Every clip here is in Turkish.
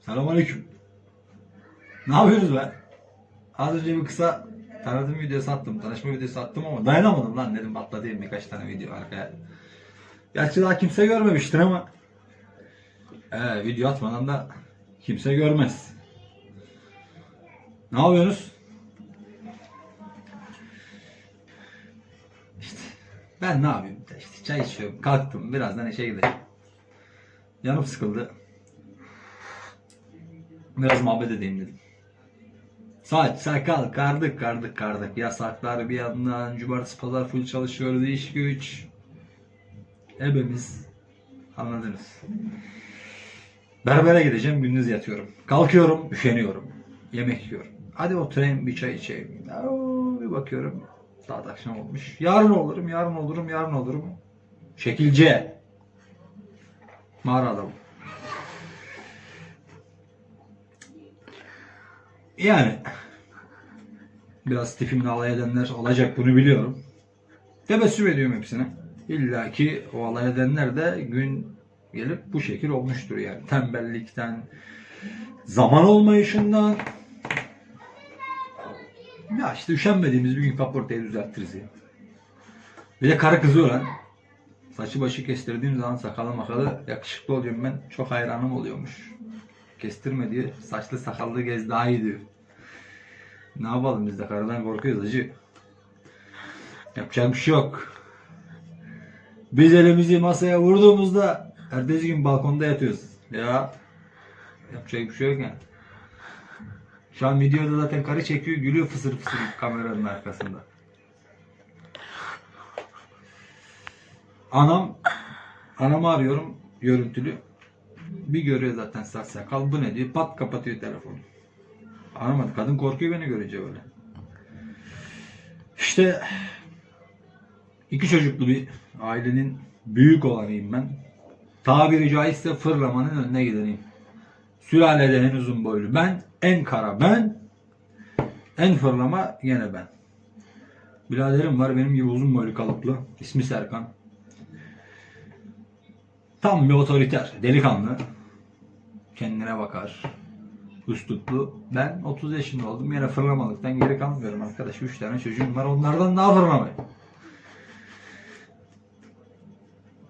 Selamünaleyküm. Ne yapıyorsunuz be? Az önce bir kısa tanıtım videosu attım, tanışma videosu attım ama dayanamadım lan dedim atlatayım birkaç tane video arkaya. Gerçi daha kimse görmemiştir ama ee, video atmadan da kimse görmez. Ne yapıyorsunuz? İşte ben ne yapayım? İşte çay içiyorum, kalktım, birazdan işe gideceğim. Canım sıkıldı. Biraz muhabbet edeyim dedim. Saç, sakal, kardık, kardık, kardık. Yasaklar bir yandan, cumartesi, pazar full çalışıyoruz, iş güç. Hepimiz anladınız. Berbere gideceğim, gündüz yatıyorum. Kalkıyorum, üşeniyorum. Yemek yiyorum. Hadi oturayım, bir çay içeyim. Bir bakıyorum, saat akşam olmuş. Yarın olurum, yarın olurum, yarın olurum. Şekilce. Mağara adamı. Yani biraz tipimin alay edenler olacak bunu biliyorum. Tebessüm ediyorum hepsine. İlla ki o alay edenler de gün gelip bu şekil olmuştur yani. Tembellikten, zaman olmayışından. Ya işte üşenmediğimiz bir gün kaportayı düzeltiriz ya. Bir de karı kızı olan saçı başı kestirdiğim zaman sakalı makalı yakışıklı oluyorum ben. Çok hayranım oluyormuş. Kestirme diyor. Saçlı sakallı gez daha iyi diyor. Ne yapalım biz de karıdan korkuyoruz acı. Yapacak bir şey yok. Biz elimizi masaya vurduğumuzda ertesi gün balkonda yatıyoruz. Ya yapacak bir şey yok yani. Şu an videoda zaten karı çekiyor gülüyor fısır fısır kameranın arkasında. Anam anamı arıyorum görüntülü. Bir görüyor zaten saç sakal bu ne diyor pat kapatıyor telefonu. Anlamadı. Kadın korkuyor beni görünce öyle. İşte iki çocuklu bir ailenin büyük olanıyım ben. Tabiri caizse fırlamanın önüne gideneyim. Sülalede en uzun boylu ben, en kara ben, en fırlama yine ben. Biraderim var benim gibi uzun boylu kalıplı. İsmi Serkan. Tam bir otoriter, delikanlı. Kendine bakar. Üsluplu. Ben 30 yaşında oldum. Yine fırlamalıktan geri kalmıyorum arkadaş. 3 tane çocuğum var. Onlardan daha fırlamayım.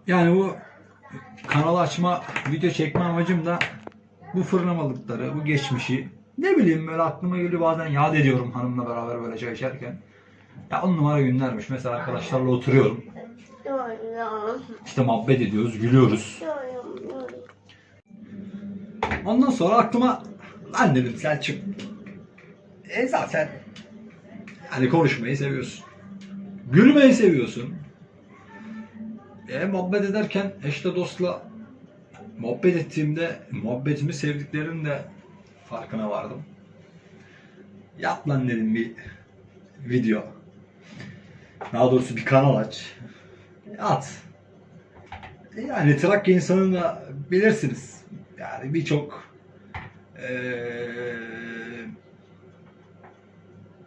Yani bu kanalı açma, video çekme amacım da bu fırlamalıkları, bu geçmişi ne bileyim böyle aklıma geliyor bazen yad ediyorum hanımla beraber böyle çay içerken. Ya on numara günlermiş. Mesela arkadaşlarla oturuyorum. İşte muhabbet ediyoruz, gülüyoruz. Ondan sonra aklıma lan dedim Selçuk. E zaten hani konuşmayı seviyorsun. Gülmeyi seviyorsun. E muhabbet ederken eşle dostla muhabbet ettiğimde muhabbetimi sevdiklerinin de farkına vardım. Yap lan dedim bir video. Daha doğrusu bir kanal aç. At. E Yani Trakya insanını da bilirsiniz. Yani birçok eee,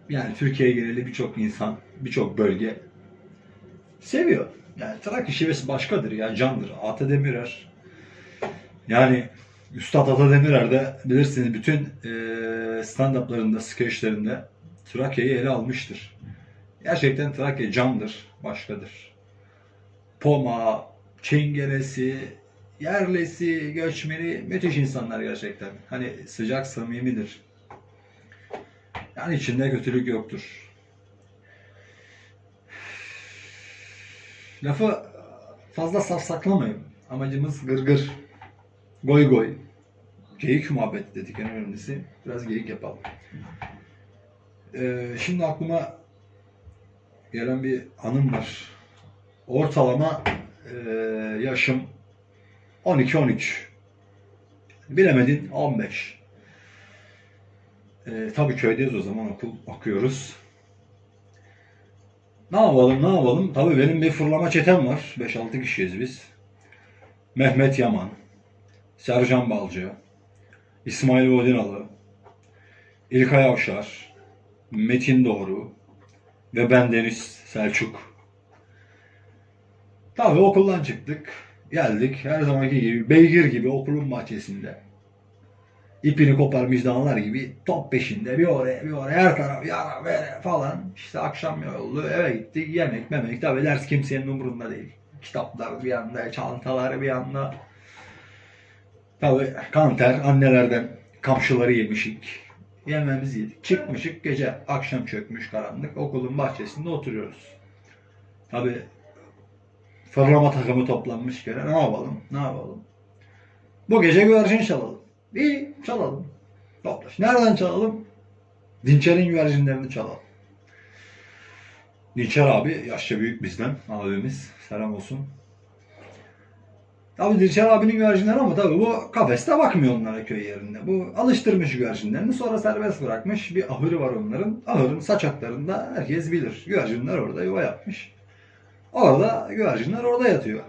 yani Türkiye geneli birçok insan, birçok bölge seviyor. Yani Trakya şivesi başkadır ya, candır. Ata Demirer. Yani Üstad Ata Demirer de bilirsiniz bütün eee stand-up'larında, skeçlerinde Trakya'yı ele almıştır. Gerçekten Trakya candır, başkadır. Poma, Çingenesi, yerlisi, göçmeni müthiş insanlar gerçekten. Hani sıcak, samimidir. Yani içinde kötülük yoktur. Lafı fazla safsaklamayın. Amacımız gırgır, goy goy, geyik muhabbet dedik en önemlisi. Biraz geyik yapalım. Ee, şimdi aklıma gelen bir anım var. Ortalama e, yaşım 12-13. Bilemedin 15. E, tabii köydeyiz o zaman okul okuyoruz. Ne yapalım ne yapalım? Tabii benim bir fırlama çetem var. 5-6 kişiyiz biz. Mehmet Yaman, Sercan Balcı, İsmail Vodinalı, İlkay Avşar, Metin Doğru ve ben Deniz Selçuk. Tabii okuldan çıktık. Geldik her zamanki gibi beygir gibi okulun bahçesinde. ipini koparmış dağlar gibi top peşinde bir oraya bir oraya her taraf yana böyle falan. İşte akşam yoldu eve gitti yemek memek tabi ders kimsenin umurunda değil. Kitaplar bir yanda çantalar bir yanda. Tabi kanter annelerden kamçıları yemişik. Yememizi yedik. Çıkmışık gece akşam çökmüş karanlık okulun bahçesinde oturuyoruz. Tabi fırlama takımı toplanmış gene ne yapalım ne yapalım. Bu gece güvercin çalalım. İyi çalalım. Toplaş. Nereden çalalım? Dinçer'in güvercinlerini çalalım. Dinçer abi yaşça büyük bizden abimiz. Selam olsun. Tabii Dinçer abinin güvercinleri ama tabii bu kafeste bakmıyor onlara köy yerinde. Bu alıştırmış güvercinlerini sonra serbest bırakmış. Bir ahırı var onların. Ahırın saçaklarında herkes bilir. Güvercinler orada yuva yapmış. Orada güvercinler orada yatıyor.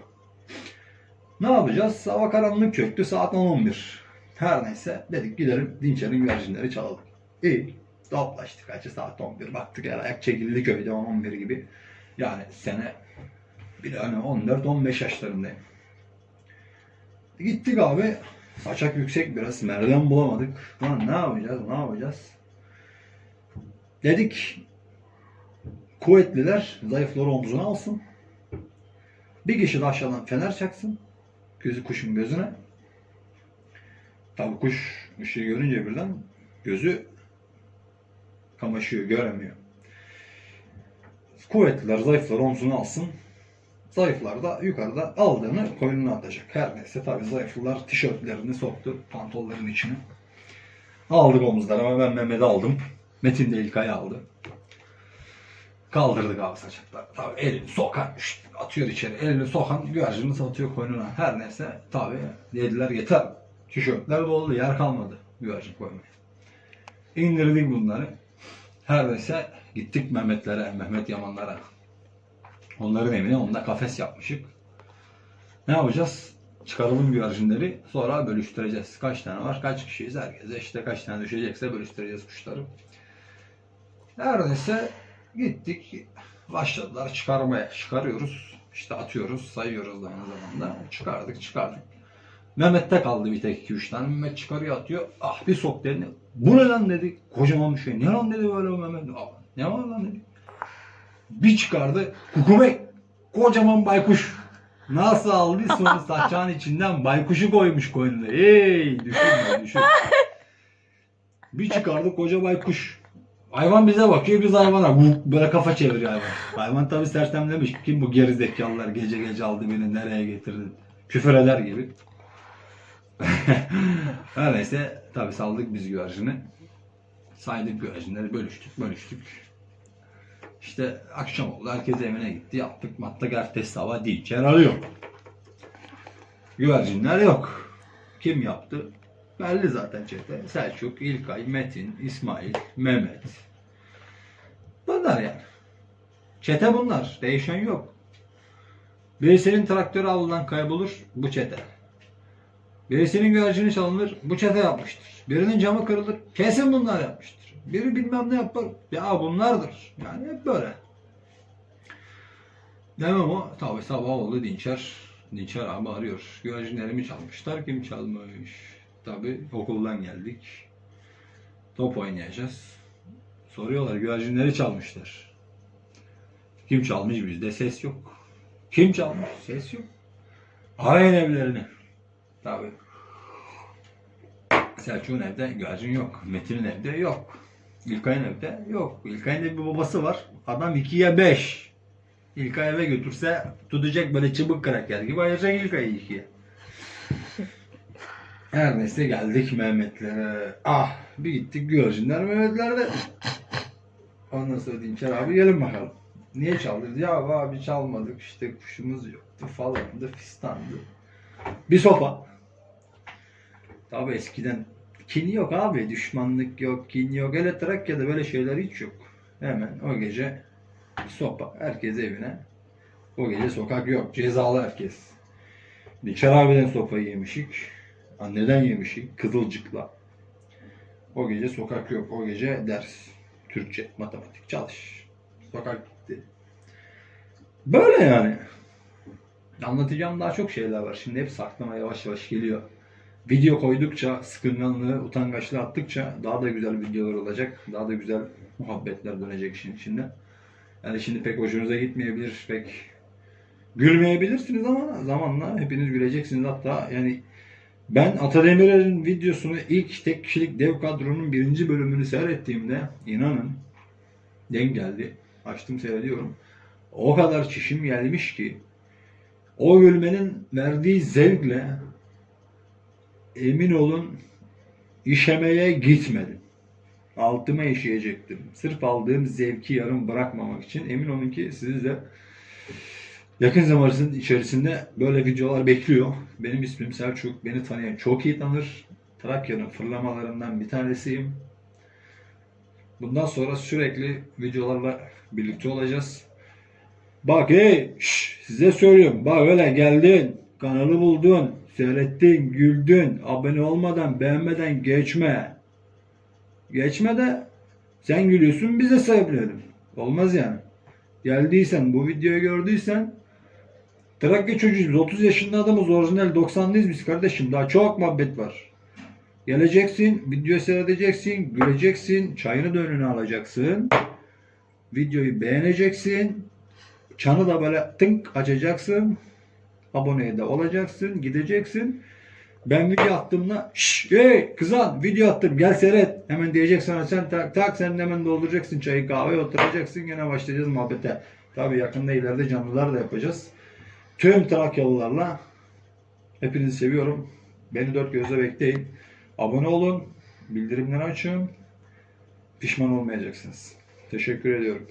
Ne yapacağız? Hava karanlık çöktü. Saat 10-11. Her neyse dedik gidelim Dinçer'in güvercinleri çalalım. İyi. Toplaştık. Kaçı saat 11. Baktık el ayak çekildi köyde 10-11 gibi. Yani sene bir hani 14-15 yaşlarındayım. Gittik abi. Saçak yüksek biraz. Merdiven bulamadık. Lan ne yapacağız? Ne yapacağız? Dedik kuvvetliler zayıfları omzuna alsın. Bir kişi de aşağıdan fener çaksın. Gözü kuşun gözüne. Tabii kuş ışığı görünce birden gözü kamaşıyor, göremiyor. Kuvvetliler zayıfları omzuna alsın. Zayıflar da yukarıda aldığını koynuna atacak. Her neyse tabii zayıflar tişörtlerini soktu pantolonların içine. Aldık omuzlarıma ben Mehmet'i aldım. Metin de İlkay'ı aldı. Kaldırdık abi saçaklar. Tabii elini sokan atıyor içeri. Elini sokan güvercini satıyor koynuna. Her neyse tabii dediler yeter. Tişörtler doldu yer kalmadı güvercin koymaya. İndirdik bunları. Her neyse gittik Mehmetlere, Mehmet Yamanlara. Onların evine onda kafes yapmışık. Ne yapacağız? Çıkaralım güvercinleri sonra bölüştüreceğiz. Kaç tane var? Kaç kişiyiz? Herkese işte kaç tane düşecekse bölüştüreceğiz kuşları. Her neyse gittik. Başladılar çıkarmaya. Çıkarıyoruz. İşte atıyoruz, sayıyoruz da aynı zamanda. Çıkardık, çıkardık. Mehmet'te kaldı bir tek 2-3 tane. Mehmet çıkarıyor atıyor. Ah bir sok dedi. Bu ne lan dedi. Kocaman bir şey. Ne lan dedi böyle Mehmet. Ah, ne var lan dedi. Bir çıkardı. Kukumek. Kocaman baykuş. Nasıl aldıysa onu saçağın içinden baykuşu koymuş koynuna. Ey düşünme düşün. Bir çıkardı koca baykuş. Hayvan bize bakıyor biz hayvana. Bu böyle kafa çeviriyor hayvan. Hayvan tabi sersemlemiş. Kim bu gerizekalılar gece gece aldı beni nereye getirdi. Küfür eder gibi. Her neyse tabi saldık biz güvercini. Saydık güvercinleri bölüştük bölüştük. İşte akşam oldu herkes evine gitti yaptık mattak ertesi sabah dinçer arıyor. Güvercinler yok. Kim yaptı? Belli zaten çete. Selçuk, İlkay, Metin, İsmail, Mehmet. Bunlar yani. Çete bunlar. Değişen yok. Birisinin traktörü avludan kaybolur. Bu çete. Birisinin güvercini çalınır. Bu çete yapmıştır. Birinin camı kırılır. Kesin bunlar yapmıştır. Biri bilmem ne yapar. Ya bunlardır. Yani hep böyle. Demem o. Tabi sabah oldu Dinçer. Dinçer abi arıyor. Güvercinlerimi çalmışlar. Kim çalmış? Tabi okuldan geldik. Top oynayacağız. Soruyorlar güvercinleri çalmışlar. Kim çalmış bizde ses yok. Kim çalmış? Ses yok. Arayın evlerini. Tabi. Selçuk'un evde güvercin yok. Metin'in evde yok. İlkay'ın evde yok. İlkay'ın da bir babası var. Adam ikiye beş. İlkay eve götürse tutacak böyle çıbık kraker gibi ayıracak İlkay'ı ikiye. Her neyse geldik Mehmetlere. Ah bir gittik güvercinler Mehmetlerde. Ondan sonra Dinçer abi gelin bakalım. Niye çaldırdı? Ya abi çalmadık işte kuşumuz yoktu falandı fistandı. Bir sopa. Tabi eskiden kin yok abi. Düşmanlık yok, kin yok. Hele Trakya'da böyle şeyler hiç yok. Hemen o gece sopa. Herkes evine. O gece sokak yok. Cezalı herkes. Dinçer abiden sopayı yemişik. Anneden yemişik. Kızılcıkla. O gece sokak yok. O gece ders. Türkçe, matematik çalış. Sokak gitti. Böyle yani. Anlatacağım daha çok şeyler var. Şimdi hep aklıma yavaş yavaş geliyor. video koydukça, sıkınganlığı, utangaçlığı attıkça daha da güzel videolar olacak. Daha da güzel muhabbetler dönecek işin içinde. Yani şimdi pek hoşunuza gitmeyebilir, pek gülmeyebilirsiniz ama zamanla hepiniz güleceksiniz. Hatta yani ben Atademir'in videosunu ilk tek kişilik dev kadronun birinci bölümünü seyrettiğimde inanın denk geldi. Açtım seyrediyorum. O kadar çişim gelmiş ki o gülmenin verdiği zevkle emin olun işemeye gitmedim. Altıma işeyecektim. Sırf aldığım zevki yarım bırakmamak için emin olun ki sizi de yakın zamanın içerisinde böyle videolar bekliyor. Benim ismim Selçuk. Beni tanıyan çok iyi tanır. Trakya'nın fırlamalarından bir tanesiyim. Bundan sonra sürekli videolarla birlikte olacağız. Bak hey şş, size söylüyorum. Bak öyle geldin. Kanalı buldun. Seyrettin, güldün. Abone olmadan, beğenmeden geçme. Geçme de sen gülüyorsun biz de. Olmaz yani. Geldiysen, bu videoyu gördüysen Trakya çocuğuyuz. biz, 30 yaşında adamız. Orijinal 90'lıyız biz kardeşim. Daha çok muhabbet var. Geleceksin, video seyredeceksin, güleceksin, çayını da önüne alacaksın. Videoyu beğeneceksin. Çanı da böyle tınk açacaksın. Aboneye de olacaksın, gideceksin. Ben video attığımda şşş hey kızan video attım gel seyret. Hemen diyecek sana sen tak tak sen hemen dolduracaksın çayı kahve oturacaksın gene başlayacağız muhabbete. Tabii yakında ileride canlılar da yapacağız. Tüm Trakyalılarla hepinizi seviyorum. Beni dört gözle bekleyin. Abone olun. Bildirimleri açın. Pişman olmayacaksınız. Teşekkür ediyorum.